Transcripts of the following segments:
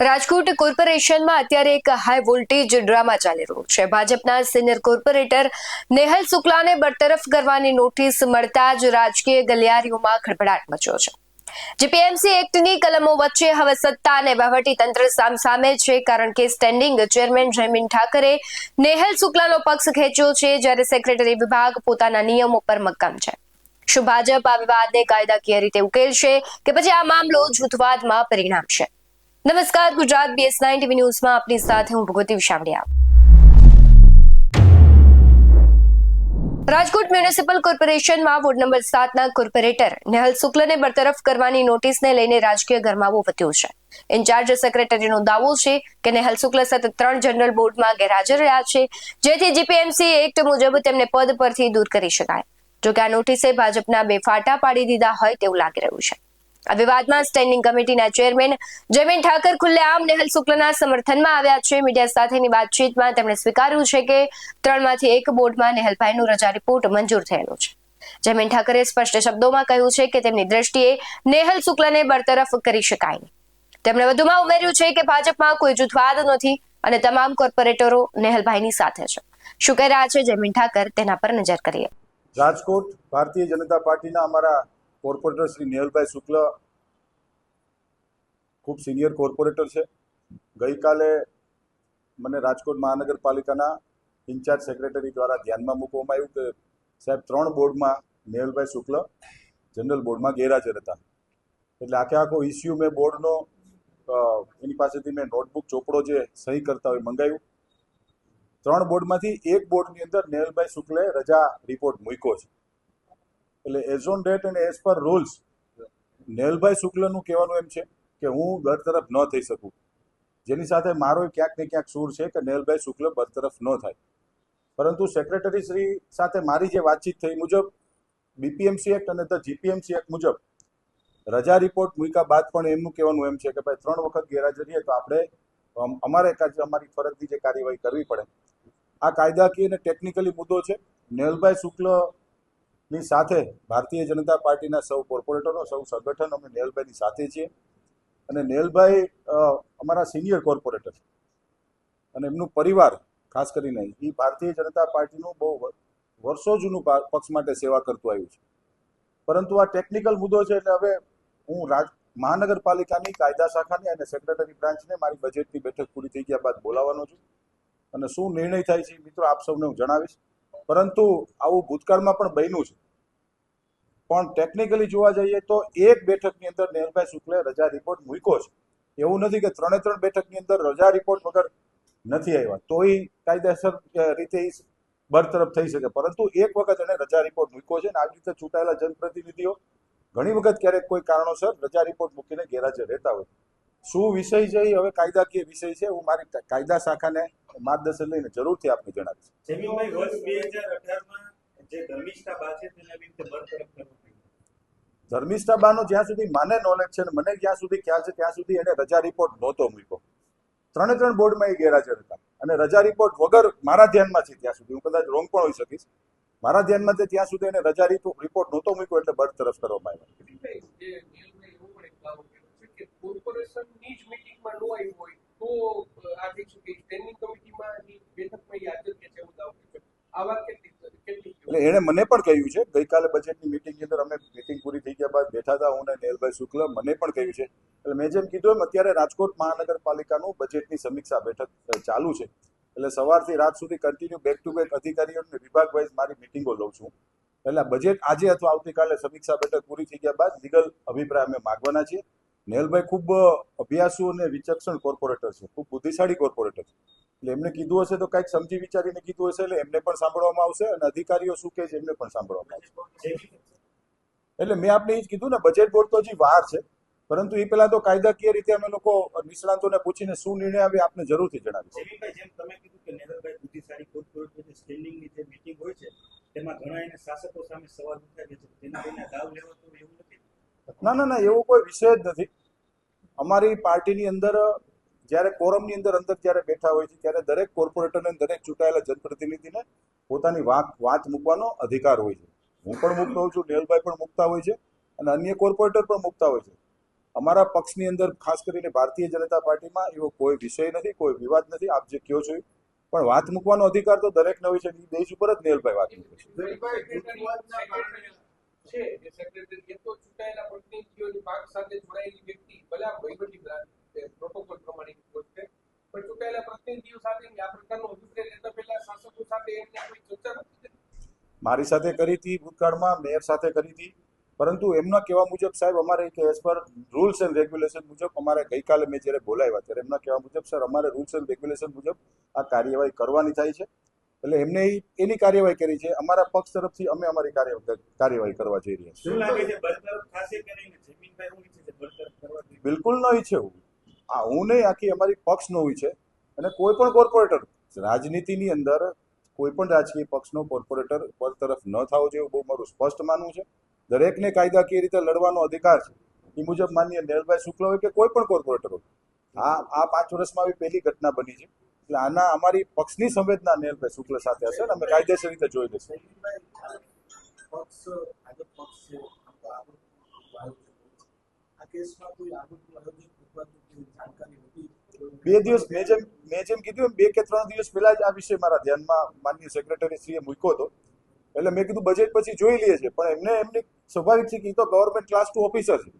રાજકોટ કોર્પોરેશનમાં અત્યારે એક high voltage drama ચાલી રહ્યો છે. ભાજપના સિનિયર કોર્પોરેટર નેહલ શુક્લાને બરતરફ કરવાની નોટિસ મળતા જ રાજકીય ગલિયારીઓમાં ખળભળાટ મચ્યો છે. જીપીએમસી એક્ટની કલમો વચ્ચે હવે સત્તા અને વહીવટી તંત્ર સામસામે છે, કારણ કે સ્ટેન્ડિંગ ચેરમેન જયમીન ઠાકરે નેહલ શુક્લાનો પક્ષ ખેંચ્યો છે, જ્યારે સેક્રેટરી વિભાગ પોતાના નિયમો પર મક્કમ છે. શું ભાજપ આ વિવાદને કાયદાકીય રીતે ઉકેલશે કે પછી આ મામલો જૂથવાદમાં પરિણામશે? નમસ્કાર, ગુજરાત બીએસ નાઇન ટીવી ન્યૂઝમાં આપની સાથે હું ભગવતી વિશાવડિયા. રાજકોટ મ્યુનિસિપલ કોર્પોરેશનમાં વોર્ડ નંબર સાતના કોર્પોરેટર નેહલ શુક્લને બરતરફ કરવાની નોટિસને લઈને રાજકીય ગરમાવો વધ્યો છે. ઇન્ચાર્જ સેક્રેટરીનો દાવો છે કે નેહલ શુક્લ સતત ત્રણ જનરલ બોર્ડમાં ગેરહાજર રહ્યા છે, જેથી જીપીએમસી એક્ટ મુજબ તેમને પદ પરથી દૂર કરી શકાય. જોકે આ નોટિસે ભાજપના બે ફાટા પાડી દીધા હોય તેવું લાગી રહ્યું છે. આ વિવાદમાં સ્ટેન્ડિંગ કમિટીના ચેરમેન જમીન ઠાકર ખુલ્લેઆમ નેહલ શુક્લના સમર્થનમાં આવ્યા છે. મીડિયા સાથેની વાતચીતમાં તેમણે સ્વીકાર્યું છે કે ત્રણમાંથી એક બોર્ડમાં નેહલભાઈનું રજા રિપોર્ટ મંજૂર થયેલો છે. જમીન ઠાકરે સ્પષ્ટ શબ્દોમાં કહ્યું છે કે તેમની દ્રષ્ટિએ નેહલ શુક્લને બરતરફ કરી શકાય તેમણે વધુમાં ઉમેર્યું છે કે ભાજપમાં કોઈ જૂથવાદ નથી અને તમામ કોર્પોરેટરો નેહલભાઈની સાથે છે. શું કહી રહ્યા છે જમીન ઠાકર? તેના પર નજર કરીએ. રાજકોટ ભારતીય જનતા પાર્ટીના અમારા કોર્પોરેટર શ્રી નેહલભાઈ શુક્લ ખૂબ સિનિયર કોર્પોરેટર છે. ગઈકાલે મને રાજકોટ મહાનગરપાલિકાના ઇન્ચાર્જ સેક્રેટરી દ્વારા ધ્યાનમાં મૂકવામાં આવ્યું કે સાહેબ, ત્રણ બોર્ડમાં નેહલભાઈ શુક્લ જનરલ બોર્ડમાં ગેરહાજર હતા. એટલે આખે આખો ઇસ્યુ મેં બોર્ડનો એની પાસેથી મેં નોટબુક, ચોપડો જે સહી કરતા હોય મંગાવ્યું. ત્રણ બોર્ડમાંથી એક બોર્ડની અંદર નેહલભાઈ શુક્લે રજા રિપોર્ટ મૂક્યો છે. એટલે એઝ ઓન ડેટ અને એઝ પર રૂલ્સ નેહલભાઈ શુક્લનું કહેવાનું એમ છે કે હું બરતરફ ન થઈ શકું. જેની સાથે મારો ક્યાંક ને ક્યાંક સૂર છે કે નેહલભાઈ શુક્લ બરતરફ ન થાય. પરંતુ સેક્રેટરી શ્રી સાથે મારી જે વાતચીત થઈ મુજબ બીપીએમસી એક્ટ અને ધ જીપીએમસી એક્ટ મુજબ, રજા રિપોર્ટ મૂક્યા બાદ પણ એમનું કહેવાનું એમ છે કે ભાઈ ત્રણ વખત ગેરહાજરીએ તો આપણે અમારે અમારી ફરજની જે કાર્યવાહી કરવી પડે. આ કાયદાકીય અને ટેકનિકલી મુદ્દો છે. નેહલભાઈ શુક્લની સાથે ભારતીય જનતા પાર્ટીના સૌ કોર્પોરેટરો, સૌ સંગઠન અમે નેહલભાઈની સાથે છીએ. અને નેહલભાઈ અમારા સિનિયર કોર્પોરેટર. અને એમનું પરિવાર, ખાસ કરીને, એ ભારતીય જનતા પાર્ટીનું બહુ વર્ષો જૂનું પક્ષ માટે સેવા કરતું આવ્યું છે. પરંતુ આ ટેકનિકલ મુદ્દો છે એટલે હવે હું રાજ, મહાનગરપાલિકાની, કાયદા શાખાની અને સેક્રેટરી બ્રાન્ચને મારી બજેટની બેઠક પૂરી થઈ ગયા બાદ બોલાવવાનો છું. અને શું નિર્ણય થાય છે મિત્રો આપ સૌને હું જણાવીશ. પરંતુ આવું ભૂતકાળમાં પણ બન્યું છે. પણ ટેકનિકલી જોવા જઈએ તો એક બેઠકની અંદર નેહલભાઈ શુક્લે રજા રિપોર્ટ મૂક્યો છે. એવું નથી કે ત્રણે ત્રણ બેઠકની અંદર રજા રિપોર્ટ વગર નથી આવ્યા. તોય કાયદેસર રીતે બરતરફ થઈ શકે. પરંતુ એક વખત એને રજા રિપોર્ટ મૂક્યો છે અને આવી રીતે ચૂંટાયેલા જનપ્રતિનિધિઓ ઘણી વખત ક્યારેક કોઈ કારણોસર રજા રિપોર્ટ મૂકીને ગેરહાજર રહેતા હોય શું વિષય છે એ હવે કાયદાકીય વિષય છે હું મારી કાયદા શાખાને માર્ગદર્શન લઈને જરૂરથી આપને જણાવીશ. જમીનભાઈ વર્ષ બે હજાર અઢારમાં જે ધર્મિષ્ઠા છે તેને રીતે બરતરફ કરવું પડ્યું. જ્યાં સુધી મને નોલેજ છે ને મને જ્યાં સુધી ખ્યાલ છે ત્યાં સુધી એને રજા રિપોર્ટ નહોતો મૂક્યો ત્રણે ત્રણ બોર્ડમાં એ ગેરહાજર હતા. અને રજા રિપોર્ટ વગર મારા ધ્યાનમાં છે ત્યાં સુધી. હું કદાચ રોંગ પણ હોઈ શકીશ. મારા ધ્યાનમાં છે ત્યાં સુધી એને રજા રિપોર્ટ નહોતો મૂક્યો એટલે બરતરફ કરવામાં આવ્યો. કોર્પોરેશનની જ મીટિંગમાં ન આવ્યું હોય તો અ, આ કે સ્ટેન્ડિંગ કમિટીમાં બેઠકમાં યાદ કે છે કર્યો છે. કેટલી એટલે એણે મને પણ કહ્યું છે ગઈકાલે બજેટની મિટિંગની અંદર અમે મિટિંગ પૂરી થઈ ગયા બાદ બેઠા હતા હું ને નેલભાઈ શુક્લ મને પણ કહ્યું છે. એટલે મેં જેમ કીધું એમ અત્યારે રાજકોટ મહાનગરપાલિકાનું બજેટની સમીક્ષા બેઠક ચાલુ છે. એટલે સવારથી રાત સુધી કન્ટિન્યુ બેક ટુ બેક અધિકારીઓ અને વિભાગ વાઇઝ મારી મિટિંગો લઉં છું. એટલે બજેટ આજે અથવા આવતીકાલે સમીક્ષા બેઠક પૂરી થઈ ગયા બાદ લીગલ અભિપ્રાય અમે માગવાના છીએ. નેહલભાઈ ખૂબ અભ્યાસુ અને વિચક્ષણ કોર્પોરેટર છે. ખૂબ બુદ્ધિશાળી કોર્પોરેટર છે. એટલે એમને કીધું હશે તો કંઈક સમજી વિચારીને કીધું હશે એટલે એમને પણ સાંભળવામાં આવશે અને અધિકારીઓ શું કહે છે એમને પણ સાંભળવામાં આવશે. એટલે મેં આપને એ જ કીધું ને બજેટ બોર્ડ તો હજી વાર છે પરંતુ એ પહેલા તો કાયદાકીય રીતે અમે લોકો નિષ્ણાંતોને પૂછીને શું નિર્ણય આવે આપને જરૂરથી જણાવીશું. જેમ તમે કીધું કે નેહલભાઈ બુદ્ધિશાળી કોર્પોરેટર સ્ટેન્ડિંગની જે મીટિંગ હોય છે તેમાં ઘણા એને શાસકો સામે સવાલ ઉઠાવે છે તેના દાવ લેવો તો એવું નથી? ના ના ના એવો કોઈ વિષય જ નથી. અમારી પાર્ટીની અંદર, જ્યારે કોરમની અંદર અંદર જ્યારે બેઠા હોય છે, ત્યારે દરેક કોર્પોરેટરને દરેક ચૂંટાયેલા જનપ્રતિનિધિને પોતાની વાત વાત મૂકવાનો અધિકાર હોય છે. હું પણ મુકતો હોઉં છું, નેહલભાઈ પણ મુકતા હોય છે, અને અન્ય કોર્પોરેટર પણ મુકતા હોય છે. અમારા પક્ષની અંદર, ખાસ કરીને ભારતીય જનતા પાર્ટીમાં, એવો કોઈ વિષય નથી, કોઈ વિવાદ નથી, આપ જે કહો છો. પણ વાત મૂકવાનો અધિકાર તો દરેકને હોય છે દેશ ઉપર જ નેહલભાઈ વાત મૂકે છે. છે જે સેક્રેટરી એ તો ચૂંટાયેલા પ્રતિનિધિઓની પાંખ સાથે જોડાયેલી વ્યક્તિ, ભલે વહીવટી પ્રોટોકોલ પ્રમાણે પોસ્ટ છે, પણ ચૂંટાયેલા પ્રતિનિધિઓ સાથે આ પ્રકારનો અભિપ્રાય લેતા પહેલા શાસકો સાથે એમને કોઈ ચર્ચા નથી મારી સાથે કરી હતી, ભૂતકાળમાં મેયર સાથે કરી હતી. પરંતુ એમના કહેવા મુજબ સાહેબ, અમારે કે as per rules and regulation મુજબ અમારે ગઈકાલે મેં જ્યારે બોલાવ્યા ત્યારે એમના કહેવા મુજબ, સર, અમારે રૂલ્સ એન્ડ રેગ્યુલેશન મુજબ આ કાર્યવાહી કરવાની થાય છે. એટલે એમને એની કાર્યવાહી કરી છે. અમારા પક્ષ તરફથી અમે અમારી કાર્યવાહી કરવા જઈ રહ્યા છીએ. બિલકુલ ન ઈચ્છે હું આ હું નહીં આખી અમારી પક્ષ નો છે અને કોઈ પણ કોર્પોરેટર રાજનીતિની અંદર કોઈ પણ રાજકીય પક્ષનો કોર્પોરેટર બરતરફ ન થવો જોઈએ બહુ મારું સ્પષ્ટ માનવું છે. દરેકને કાયદાકીય રીતે લડવાનો અધિકાર છે. એ મુજબ માન્ય નેહલભાઈ શુક્લ હોય કે કોઈ પણ કોર્પોરેટર હોય. આ આ પાંચ વર્ષમાં આવી પહેલી ઘટના બની છે. એટલે આના અમારી પક્ષની સંવેદના નેહલભાઈ શુક્લ સાથે હશે અને અમે કાયદેસર રીતે જોઈ લઈશું. બે દિવસ, મેં જેમ મેં જેમ કીધું બે કે ત્રણ દિવસ પહેલા જ આ વિષય મારા ધ્યાનમાં માનનીય સેક્રેટરી શ્રીએ મૂક્યો હતો. એટલે મેં કીધું બજેટ પછી જોઈ લઈએ છે પણ એમને એમની સ્વાભાવિક છે કે તો ગવર્મેન્ટ ક્લાસ ટુ ઓફિસર છે.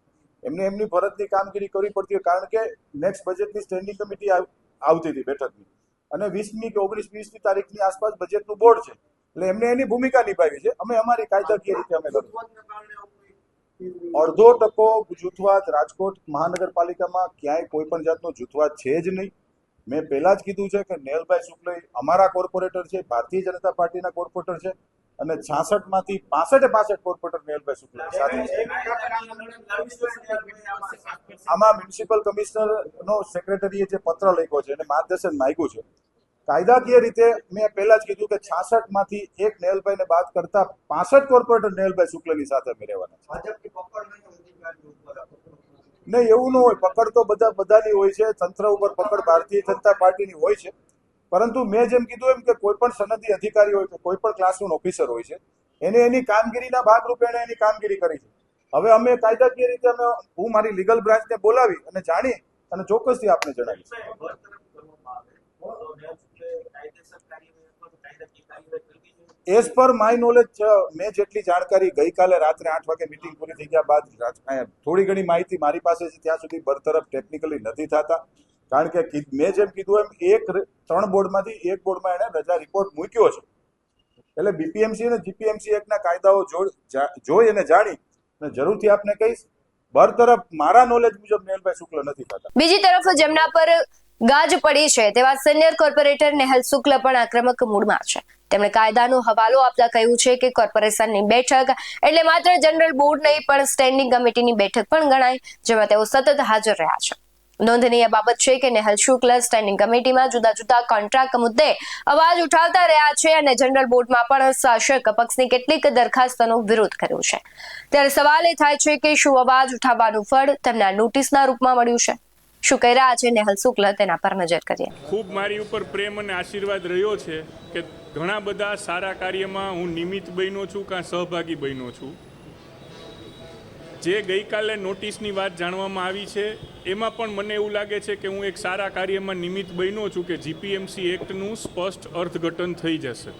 એમને એમની ફરજની કામગીરી કરવી પડતી હોય કારણ કે નેક્સ્ટ બજેટની સ્ટેન્ડિંગ કમિટી આવતી હતી બેઠકની. અને વીસમી કે ઓગણીસ વીસમી તારીખની આસપાસ બજેટનું બોર્ડ છે. એટલે એમને એની ભૂમિકા નિભાવી છે. અમે અમારી કાયદાકીય રીતે અમે કોઈ- અડધો ટકો જૂથવાદ રાજકોટ મહાનગરપાલિકામાં ક્યાંય કોઈ પણ જાતનો જૂથવાદ છે જ નહીં. મેં પહેલા જ કીધું છે કે નેહલભાઈ શુક્લ અમારા કોર્પોરેટર છે, ભારતીય જનતા પાર્ટીના કોર્પોરેટર છે. અને છાસઠમાંથી પાસઠે પાસઠ કોર્પોરેટર નેહલભાઈ શુક્લા સાથે આમાં મ્યુનિસિપલ કમિશનર નો સેક્રેટરીએ જે પત્ર લખ્યો છે અને માર્ગદર્શન માંગ્યું છે. કાયદાકીય રીતે મેં પહેલા જ કીધું કે છાસઠમાંથી એક નેહલભાઈને બાદ કરતા પાસઠ કોર્પોરેટર નેહલભાઈ શુક્લની સાથે અમે રહેવાના નહીં એવું ન હોય. પકડ તો બધા બધાની હોય છે. તંત્ર ઉપર પકડ ભારતીય જનતા પાર્ટીની હોય છે. પરંતુ મેં જેમ કીધું એમ કે કોઈ પણ સનદી અધિકારી હોય કે કોઈ પણ ક્લાસરૂમ ઓફિસર હોય છે એને એની કામગીરીના ભાગરૂપે એણે એની કામગીરી કરી છે. હવે અમે કાયદાકીય રીતે અમે હું મારી લીગલ બ્રાન્ચને બોલાવી અને જાણી અને ચોક્કસથી આપને જોઈએ એઝ પર માય નોલેજ મેં જેટલી જાણકારી ગઈકાલે રાત્રે આઠ વાગે મિટિંગ પૂરી થઈ ગયા બાદ થોડી ઘણી માહિતી મારી પાસે છે ત્યાં સુધી બરતરફ ટેકનિકલી નથી થતા. કારણ કે મેં જેમ કીધું એમ એક ત્રણ બોર્ડમાંથી એક બોર્ડમાં એણે રજા રિપોર્ટ મૂક્યો છે. એટલે બીપીએમસી અને જીપીએમસી એકના કાયદાઓ જોઈ અને જાણી અને જરૂરથી આપને કહીશ, બરતરફ મારા નોલેજ મુજબ નેહલભાઈ શુક્લ નથી થતા. બીજી તરફ જેમના પર ગાજ પડી છે તેવા સિનિયર કોર્પોરેટર નેહલ શુક્લ પણ આક્રમક મૂડમાં છે. તેમણે કાયદાનો હવાલો આપતા કહ્યું છે કે કોર્પોરેશનની બેઠક એટલે માત્ર જનરલ બોર્ડ નહીં પણ સ્ટેન્ડિંગ કમિટીની બેઠક પણ ગણાય, જેમાં તેઓ સતત હાજર રહ્યા છે. નોંધનીય બાબત છે કે નેહલ શુક્લ સ્ટેન્ડિંગ કમિટીમાં જુદા જુદા કોન્ટ્રાક્ટ મુદ્દે અવાજ ઉઠાવતા રહ્યા છે અને જનરલ બોર્ડમાં પણ શાસક પક્ષની કેટલીક દરખાસ્તોનો વિરોધ કર્યો છે. ત્યારે સવાલ એ થાય છે કે શું અવાજ ઉઠાવવાનું ફળ તેમના નોટિસના રૂપમાં મળ્યું છે? શું કહી રહ્યા છે નેહલ શુક્લ? તેના પર નજર કરીએ. ખૂબ મારી ઉપર પ્રેમ અને આશીર્વાદ રહ્યો છે કે ઘણા બધા સારા કાર્યમાં હું નિમિત્ત બન્યો છું, કાં સહભાગી બન્યો છું. જે ગઈકાલે નોટિસની વાત જાણવામાં આવી છે, એમાં પણ મને એવું લાગે છે કે હું એક સારા કાર્યમાં નિમિત્ત બન્યો છું કે જીપીએમસી એક્ટનું સ્પષ્ટ અર્થઘટન થઈ જશે.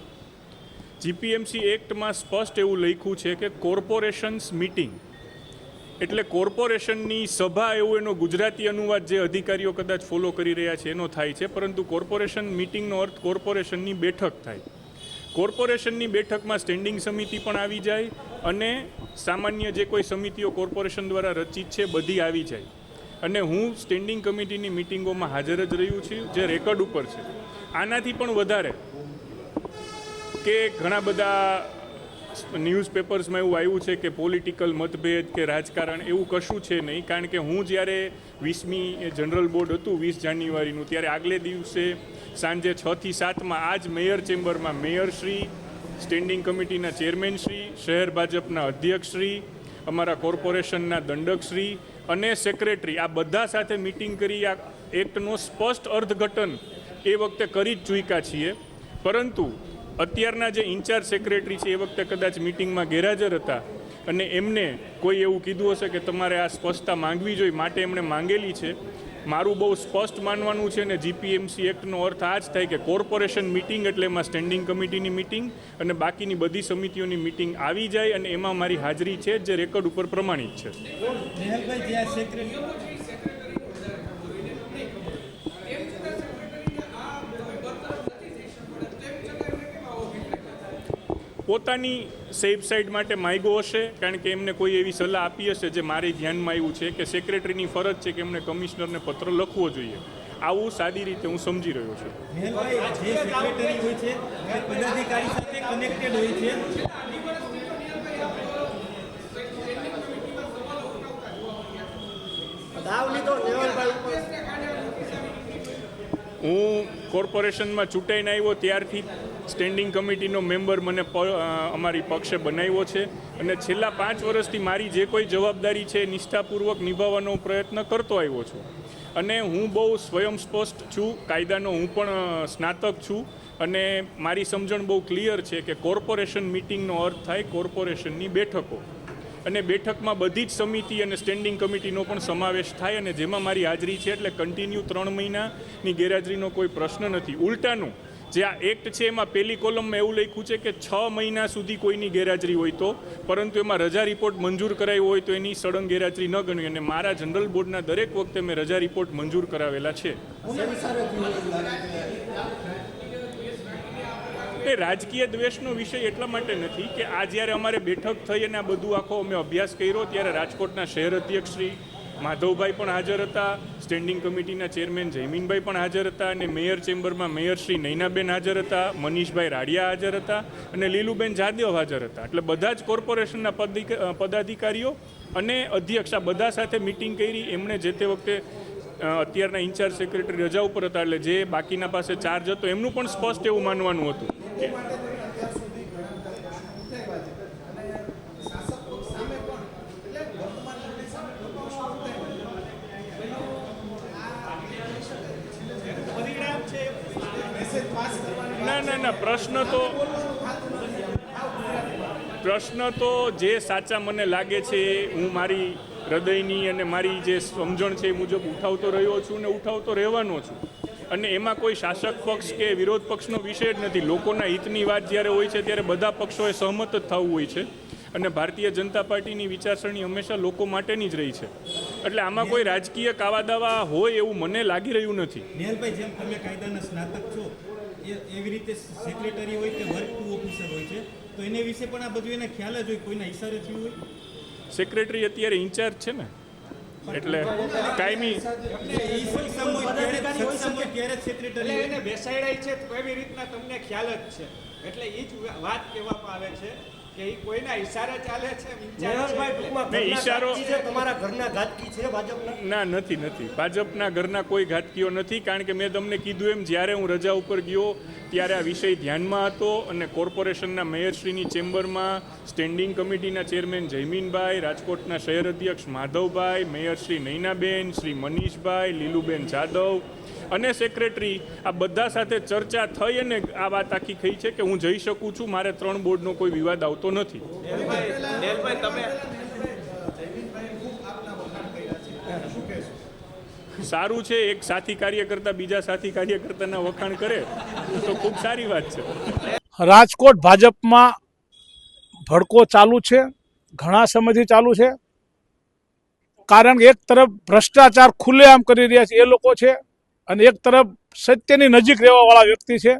જીપીએમસી એક્ટમાં સ્પષ્ટ એવું લખ્યું છે કે કોર્પોરેશન્સ મીટિંગ, એટલે કોર્પોરેશનની સભા એવો એનો ગુજરાતી અનુવાદ જે અધિકારીઓ કદાચ ફોલો કરી રહ્યા છે એનો થાય છે, પરંતુ કોર્પોરેશન મીટિંગનો અર્થ કોર્પોરેશનની બેઠક થાય. કોર્પોરેશનની બેઠકમાં સ્ટેન્ડિંગ સમિતિ પણ આવી જાય અને સામાન્ય જે કોઈ સમિતિઓ કોર્પોરેશન દ્વારા રચિત છે, બધી આવી જાય. અને હું સ્ટેન્ડિંગ કમિટીની મિટિંગોમાં હાજર જ રહ્યું છું, જે રેકોર્ડ ઉપર છે. આનાથી પણ વધારે કે ઘણા બધા ન્યૂઝપેપર્સમાં એવું આવ્યું છે કે પોલિટિકલ મતભેદ કે રાજકારણ એવું કશું છે નહીં. કારણ કે હું જ્યારે વીસમી જનરલ બોર્ડ હતું, વીસ જાન્યુઆરીનું, ત્યારે આગલે દિવસે સાંજે છથી સાતમાં આ જ મેયર ચેમ્બરમાં મેયરશ્રી સ્ટેન્ડિંગ કમિટીના ચેરમેનશ્રી શહેર ભાજપના અધ્યક્ષશ્રી અમારા કોર્પોરેશનના દંડકશ્રી અને સેક્રેટરી આ બધા સાથે મિટિંગ કરી આ એક્ટનો સ્પષ્ટ અર્થઘટન એ વખતે કરી જ ચૂક્યા છીએ. પરંતુ અત્યારના જે ઇન્ચાર્જ સેક્રેટરી છે એ વખતે કદાચ મિટિંગમાં ગેરહાજર હતા અને એમને કોઈ એવું કીધું હશે કે તમારે આ સ્પષ્ટતા માંગવી જોઈએ, માટે એમણે માંગેલી છે. મારું બહુ સ્પષ્ટ માનવાનું છે ને જીપીએમસી એક્ટનો અર્થ આ જ થાય કે કોર્પોરેશન મિટિંગ એટલે એમાં સ્ટેન્ડિંગ કમિટીની મિટિંગ અને બાકીની બધી સમિતિઓની મિટિંગ આવી જાય અને એમાં મારી હાજરી છે જે રેકોર્ડ ઉપર પ્રમાણિત છે નેહલભાઈ જે આ સેક્રેટરી પોતાની સેફ સાઇડ માટે માગ્યો હશે કારણ કે એમને કોઈ એવી સલાહ આપી હશે જે મારે ધ્યાનમાં આવ્યું છે કે સેક્રેટરીની ફરજ છે કે એમને કમિશનરને પત્ર લખવો જોઈએ. આવું સાદી રીતે હું સમજી રહ્યો છું. હું કોર્પોરેશનમાં ચૂંટાઈને આવ્યો ત્યારથી સ્ટેન્ડિંગ કમિટીનો મેમ્બર મને અમારી પક્ષે બનાવ્યો છે. અને છેલ્લા પાંચ વર્ષથી મારી જે કોઈ જવાબદારી છે નિષ્ઠાપૂર્વક નિભાવવાનો પ્રયત્ન કરતો આવ્યો છું. અને હું બહુ સ્વયં સ્પષ્ટ છું, કાયદાનો હું પણ સ્નાતક છું. અને મારી સમજણ બહુ ક્લિયર છે કે કોર્પોરેશન મિટિંગનો અર્થ થાય કોર્પોરેશનની બેઠકો. અને બેઠકમાં બધી જ સમિતિ અને સ્ટેન્ડિંગ કમિટીનો પણ સમાવેશ થાય અને જેમાં મારી હાજરી છે એટલે કન્ટિન્યુ ત્રણ મહિનાની ગેરહાજરીનો કોઈ પ્રશ્ન નથી. ઉલટાનું જે આ એક્ટ છે એમાં પહેલી કોલમમાં એવું લખ્યું છે કે છ મહિના સુધી કોઈની ગેરહાજરી હોય તો, પરંતુ એમાં રજા રિપોર્ટ મંજૂર કરાયો હોય તો એની સડન ગેરહાજરી ન ગણવી અને મારા જનરલ બોર્ડના દરેક વખતે મેં રજા રિપોર્ટ મંજૂર કરાવેલા છે. એ રાજકીય દ્વેષનો વિષય એટલા માટે નથી કે આ જ્યારે અમારે બેઠક થઈ અને આ બધું આખો અમે અભ્યાસ કર્યો, ત્યારે રાજકોટના શહેર અધ્યક્ષ શ્રી માધવભાઈ પણ હાજર હતા. સ્ટેન્ડિંગ કમિટીના ચેરમેન જયમીનભાઈ પણ હાજર હતા અને મેયર ચેમ્બરમાં મેયર શ્રી નૈનાબેન હાજર હતા. મનીષભાઈ રાડિયા હાજર હતા અને લીલુબેન જાદવ હાજર હતા. એટલે બધા જ કોર્પોરેશનના પદાધિકારીઓ અને અધ્યક્ષ આ બધા સાથે મિટિંગ કરી. એમણે જે તે વખતે અત્યારના ઇન્ચાર્જ સેક્રેટરી રજા ઉપર હતા. એટલે જે બાકીના પાસે ચાર્જ હતો, એમનું પણ સ્પષ્ટ એવું માનવાનું હતું કે પરિણામ છે મેસેજ પાસ કરવાની પ્રશ્ન તો પ્રશ્ન તો જે સાચા મને લાગે છે, હું મારી હૃદયની અને મારી જે સમજણ છે એ મુજબ ઉઠાવતો રહ્યો છું ને ઉઠાવતો રહેવાનો છું. અને એમાં કોઈ શાસક પક્ષ કે વિરોધ પક્ષનો વિષય જ નથી. લોકોના હિતની વાત જ્યારે હોય છે, ત્યારે બધા પક્ષોએ સહમત જ થવું હોય છે. અને ભારતીય જનતા પાર્ટીની વિચારસરણી હંમેશા લોકો માટેની જ રહી છે. એટલે આમાં કોઈ રાજકીય કાવા દાવા હોય એવું મને લાગી રહ્યું નથી. એવી રીતે સેક્રેટરી હોય કે વર્ક ટુ ઓફિસર હોય છે તો એને વિશે પણ આ બધું એને ખ્યાલ જ હોય કોઈના ઇશારે થયું હોય? સેક્રેટરી અત્યારે ઇન્ચાર્જ છે ને? એટલે કાયમી બેસાડાય છે તો એવી રીતના તમને ખ્યાલ જ છે. એટલે એ જ વાત કહેવામાં આવે છે કે એ કોઈના ચાલે છે. ટૂંકમાં છે તમારા ઘરના ઘાતકી છે ભાજપના ના નથી નથી ભાજપના ઘરના કોઈ ઘાતકીઓ નથી કારણ કે મેં તમને કીધું એમ જ્યારે હું રજા ઉપર ગયો ત્યારે આ વિષય ધ્યાનમાં હતો અને કોર્પોરેશનના મેયરશ્રીની ચેમ્બરમાં સ્ટેન્ડિંગ કમિટીના ચેરમેન જયમીનભાઈ રાજકોટના શહેર અધ્યક્ષ માધવભાઈ મેયર શ્રી નૈનાબેન શ્રી મનીષભાઈ લીલુબેન જાદવ અને સેક્રેટરી આ બધા સાથે ચર્ચા થઈ અને આ વાત આખી થઈ છે કે હું જઈ શકું છું મારે ત્રણ બોર્ડનો કોઈ વિવાદ આવતો નથી. સારું છે એક સાથી કાર્યકર્તા બીજા સાથી કાર્યકર્તાના વખાણ કરે તો ખૂબ સારી વાત છે. રાજકોટ ભાજપમાં ભડકો ચાલુ છે ઘણા સમયથી ચાલુ છે કારણ કે એક તરફ ભ્રષ્ટાચાર ખુલ્લેઆમ કરી રહ્યા છે એ લોકો છે અને એક તરફ સત્યની નજીક રહેવાવાળા વ્યક્તિ છે.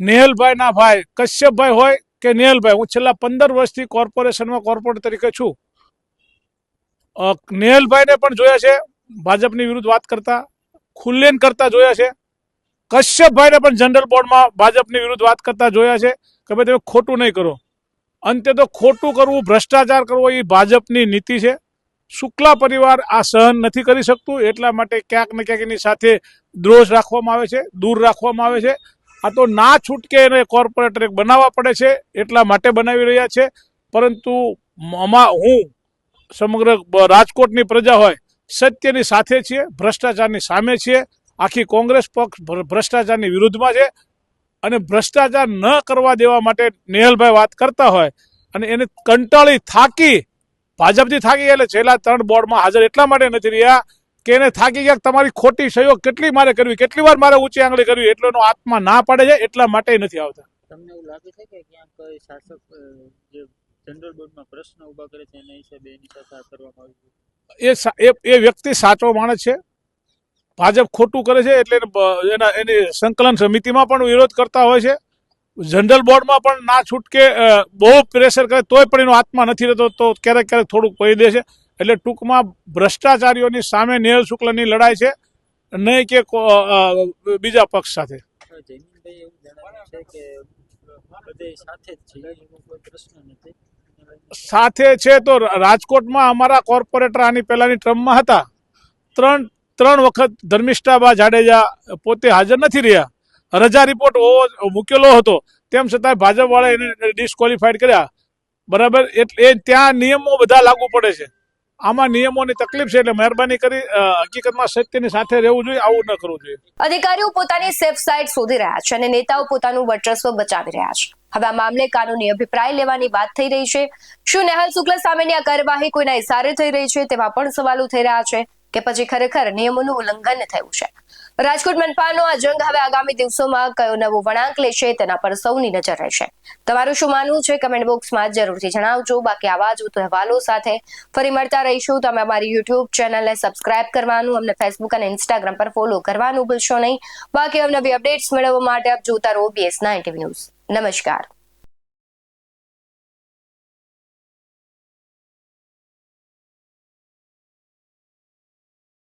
નેહલભાઈના ભાઈ કશ્યપભાઈ હોય કે નેહલભાઈ, હું છેલ્લા પંદર વર્ષથી કોર્પોરેશનમાં કોર્પોરેટર તરીકે છું. નેહલભાઈને પણ જોયા છે, ભાજપની વિરુદ્ધ વાત કરતા, ખુલ્લેન કરતા જોયા છે. કશ્યપભાઈને પણ જનરલ બોર્ડમાં ભાજપની વિરુદ્ધ વાત કરતા જોયા છે કે ભાઈ, તમે ખોટું નહીં કરો. અંતે તો ખોટું કરવું, ભ્રષ્ટાચાર કરવો એ ભાજપની નીતિ છે. શુક્લા પરિવાર આ સહન નથી કરી શકતું, એટલા માટે ક્યાંક ને ક્યાંક એની સાથે દ્રોષ રાખવામાં આવે છે, દૂર રાખવામાં આવે છે. આ તો ના છૂટકે એને કોર્પોરેટર બનાવવા પડે છે, એટલા માટે બનાવી રહ્યા છે. પરંતુ આમાં હું સમગ્ર રાજકોટની પ્રજા હોય, સત્યની સાથે છીએ, ભ્રષ્ટાચારની સામે છીએ. આખી કોંગ્રેસ પક્ષ ભ્રષ્ટાચારની વિરુદ્ધમાં છે. અને ભ્રષ્ટાચાર ન કરવા દેવા માટે નેહલભાઈ વાત કરતા હોય અને એને કંટાળી થાકી ભાજપથી થાકી ગયા એટલે છેલ્લા ત્રણ બોર્ડમાં હાજર એટલા માટે નથી રહ્યા કે એને થાકી ગયા તમારી ખોટી સહયોગ કેટલી મારે કરવી કેટલી વાર મારે ઊંચી આંગળી કરવી એટલો એનો આત્મા ના પાડે છે એટલા માટે નથી આવતા. તમને એવું લાગે છે કે ક્યાંક શાસક જે જનરલ બોર્ડમાં પ્રશ્ન ઊભા કરે છે એના હિસાબે એની સાથે કરવામાં આવ્યું એ એ વ્યક્તિ સાચો માણસ છે. ભાજપ ખોટું કરે છે એટલે એના એની સંકલન સમિતિમાં પણ વિરોધ કરતા હોય છે. જનરલ બોર્ડમાં પણ ના છૂટકે બહુ પ્રેશર કરે તોય પણ એનો આત્મા નથી રહેતો, તો ક્યારેક ક્યારેક થોડુંક કહી દે છે. એટલે ટૂંકમાં ભ્રષ્ટાચારીઓની સામે નેહલ શુક્લની લડાઈ છે, નહીં કે બીજા પક્ષ સાથે. સાથે છે તો રાજકોટમાં અમારા કોર્પોરેટર આની પહેલાની ટ્રમમાં હતા. ત્રણ ત્રણ વખત ધર્મિષ્ઠાબા જાડેજા પોતે હાજર નથી રહ્યા. રજા રિપોર્ટ હોવો મૂકેલો હતો. તેમ છતાં ભાજપવાળા એને ડિસ્કોલિફાઈડ કર્યા. બરાબર? એટલે ત્યાં નિયમો બધા લાગુ પડે છે. આમાં નિયમોની તકલીફ છે એટલે મહેરબાની કરી હકીકતમાં સત્યની સાથે રહેવું જોઈએ, આવું ન કરવું જોઈએ. અધિકારીઓ પોતાની સેફ સાઇડ શોધી રહ્યા છે અને નેતાઓ પોતાનું વર્ચસ્વ બચાવી રહ્યા છે. હવે આ મામલે કાનૂની અભિપ્રાય લેવાની વાત થઈ રહી છે. શું નેહલ શુક્લ સામેની આ કાર્યવાહી કોઈના ઇશારે થઈ રહી છે તેવા પણ સવાલો થઈ રહ્યા છે. કે પછી ખરેખર નિયમોનું ઉલ્લંઘન થયું છે. રાજકોટ મનપાનો આ જંગ હવે આગામી દિવસોમાં કયો નવો વળાંક લેશે તેના પર સૌની નજર રહેશે. તમારું શું માનવું છે? કમેન્ટ બોક્સમાં જરૂરથી જણાવજો. બાકી આવા જ અહેવાલો સાથે ફરી મળતા રહીશું. તમે અમારી યુટ્યુબ ચેનલને સબસ્ક્રાઇબ કરવાનું, અમને ફેસબુક અને ઇન્સ્ટાગ્રામ પર ફોલો કરવાનું ભૂલશો નહીં. બાકી અવનવી અપડેટ્સ મેળવવા માટે આપ જોતા રહો બીએસ નાઇન ન્યૂઝ નમસ્કાર.